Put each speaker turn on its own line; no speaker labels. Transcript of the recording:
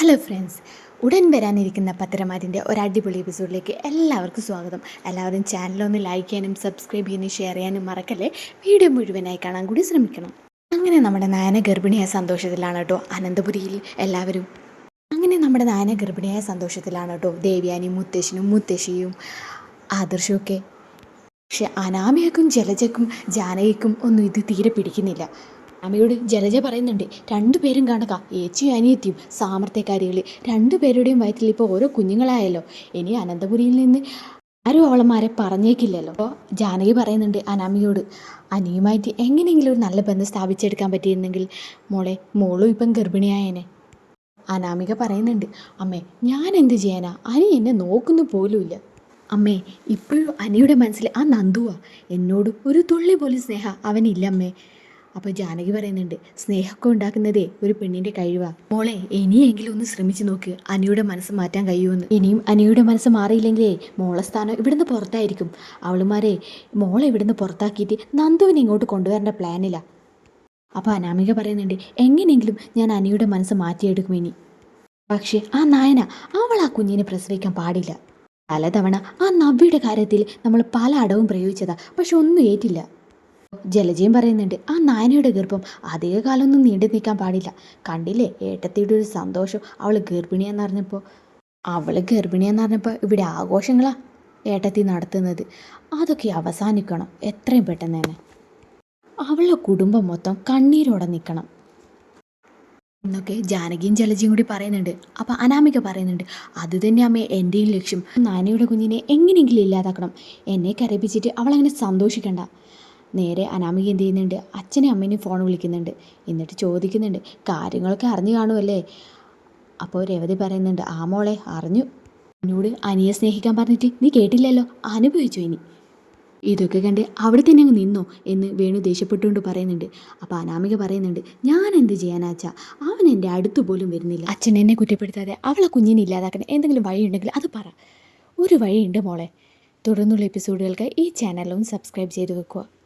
Hello friends ഉടൻ വരാനിരിക്കുന്ന പത്രമാരിന്റെ ഒരു അടിപൊളി എപ്പിസോഡിലേക്ക് എല്ലാവർക്കും സ്വാഗതം. എല്ലാവരും ചാനലൊന്ന് ലൈക്ക് ചെയ്യാനും സബ്സ്ക്രൈബ് ചെയ്യാനും ഷെയർ ചെയ്യാനും മറക്കല്ലേ? വീഡിയോ മുഴുവനായി കാണാൻ കൂടി ശ്രമിക്കണം. അങ്ങനെ നമ്മുടെ നയന ഗർഭിണിയായ സന്തോഷത്തിലാണ് കേട്ടോ അനന്തപുരിയിൽ എല്ലാവരും. അങ്ങനെ നമ്മുടെ നയന ഗർഭിണിയായ സന്തോഷത്തിലാണ് കേട്ടോ ദേവ്യാനിയും മുത്തശ്ശനും മുത്തശ്ശിയും ആദർശമൊക്കെ. പക്ഷെ അനാമയക്കും ജലജക്കും ജാനകിക്കും ഒന്നും ഇത് തീരെ പിടിക്കുന്നില്ല. അമ്മയോട് ജലജ പറയുന്നുണ്ട് രണ്ടുപേരും കാണുക. ഏച്ചിയും അനിയത്തിയും സാമർത്ഥ്യക്കാരികൾ രണ്ടുപേരുടെയും വയറ്റിൽ ഇപ്പോൾ ഓരോ കുഞ്ഞുങ്ങളായല്ലോ. ഇനി അനന്തപുരിയിൽ നിന്ന് ആരും അവളന്മാരെ പറഞ്ഞേക്കില്ലല്ലോ. അപ്പോൾ ജാനകി പറയുന്നുണ്ട് അനാമിയോട് അനിയുമായിട്ട് എങ്ങനെയെങ്കിലും ഒരു നല്ല ബന്ധം സ്ഥാപിച്ചെടുക്കാൻ പറ്റിയിരുന്നെങ്കിൽ മോളെ മോളും ഇപ്പം ഗർഭിണിയായേനെ. അനാമിക പറയുന്നുണ്ട് അമ്മേ ഞാൻ എന്ത് ചെയ്യാനാ? അനി എന്നെ നോക്കുന്നു പോലുമില്ല അമ്മേ ഇപ്പോഴും അനിയുടെ മനസ്സിൽ ആ നന്ദുവാ. എന്നോട് ഒരു തുള്ളി പോലും സ്നേഹ അവനില്ല അമ്മേ. അപ്പോൾ ജാനകി പറയുന്നുണ്ട് സ്നേഹമൊക്കെ ഉണ്ടാക്കുന്നതേ ഒരു പെണ്ണിന്റെ കഴിവാ. മോളെ ഇനിയെങ്കിലും ഒന്ന് ശ്രമിച്ചു നോക്ക്. അനിയുടെ മനസ്സ് മാറ്റാൻ കഴിയുമെന്ന്. ഇനിയും അനിയുടെ മനസ്സ് മാറിയില്ലെങ്കിലേ മോളെ സ്ഥാനം ഇവിടുന്ന് പുറത്തായിരിക്കും. അവളുമാരെ മോളെ ഇവിടുന്ന് പുറത്താക്കിയിട്ട് നന്ദുവിനെ ഇങ്ങോട്ട് കൊണ്ടുവരേണ്ട പ്ലാനില്ല അപ്പോൾ അനാമിക പറയുന്നുണ്ട് എങ്ങനെയെങ്കിലും ഞാൻ അനിയുടെ മനസ്സ് മാറ്റിയെടുക്കും ഇനി. പക്ഷേ ആ നായന അവൾ ആ കുഞ്ഞിനെ പ്രസവിക്കാൻ പാടില്ല. പലതവണ ആ നവ്യയുടെ കാര്യത്തിൽ നമ്മൾ പല അടവും പ്രയോഗിച്ചതാ പക്ഷെ ഒന്നും ഏറ്റില്ല. ജലജയും പറയുന്നുണ്ട് ആ നായനയുടെ ഗർഭം അധിക കാലമൊന്നും നീണ്ടു നിൽക്കാൻ പാടില്ല. കണ്ടില്ലേ? ഏട്ടത്തിയുടെ ഒരു സന്തോഷം. അവൾ ഗർഭിണിയെന്ന് പറഞ്ഞപ്പോൾ അവൾ ഗർഭിണിയെന്ന് പറഞ്ഞപ്പോൾ ഇവിടെ ആഘോഷങ്ങളാ ഏട്ടത്തി നടത്തുന്നത്. അതൊക്കെ അവസാനിക്കണം. എത്രയും പെട്ടെന്ന് തന്നെ. അവളുടെ കുടുംബം മൊത്തം കണ്ണീരോടെ നിൽക്കണം. എന്നൊക്കെ ജാനകിയും ജലജയും കൂടി പറയുന്നുണ്ട്. അപ്പം അനാമിക പറയുന്നുണ്ട് അത് തന്നെ അമ്മയെ എന്റെയും ലക്ഷ്യം. നാനയുടെ കുഞ്ഞിനെ എങ്ങനെയെങ്കിലും ഇല്ലാതാക്കണം. എന്നെ കരയിപ്പിച്ചിട്ട് അവളങ്ങനെ സന്തോഷിക്കണ്ട. നേരെ അനാമിക എന്ത് ചെയ്യുന്നുണ്ട്? അച്ഛനെയും അമ്മേനെയും ഫോൺ വിളിക്കുന്നുണ്ട്. എന്നിട്ട് ചോദിക്കുന്നുണ്ട് കാര്യങ്ങളൊക്കെ അറിഞ്ഞു കാണുമല്ലേ അപ്പോൾ രേവതി പറയുന്നുണ്ട് ആ മോളെ അറിഞ്ഞു. എന്നോട് അനിയെ സ്നേഹിക്കാൻ പറഞ്ഞിട്ട് നീ കേട്ടില്ലല്ലോ? അനുഭവിച്ചു ഇനി. ഇതൊക്കെ കണ്ട് അവിടെ തന്നെ അങ്ങ് നിന്നോ എന്ന് വേണു ദേഷ്യപ്പെട്ടുകൊണ്ട് പറയുന്നുണ്ട്. അപ്പോൾ അനാമിക പറയുന്നുണ്ട് ഞാൻ എന്ത് ചെയ്യാനാച്ചാ അവൻ എന്റെ അടുത്ത് പോലും വരുന്നില്ല. അച്ഛൻ എന്നെ കുറ്റപ്പെടുത്താതെ അവളെ കുഞ്ഞിനെ ഇല്ലാതാക്കാൻ എന്തെങ്കിലും വഴിയുണ്ടെങ്കിൽ അത് പറ. ഒരു വഴിയുണ്ട് മോളെ. തുടർന്നുള്ള എപ്പിസോഡുകൾക്ക് ഈ ചാനലും സബ്സ്ക്രൈബ് ചെയ്ത് വെക്കുക.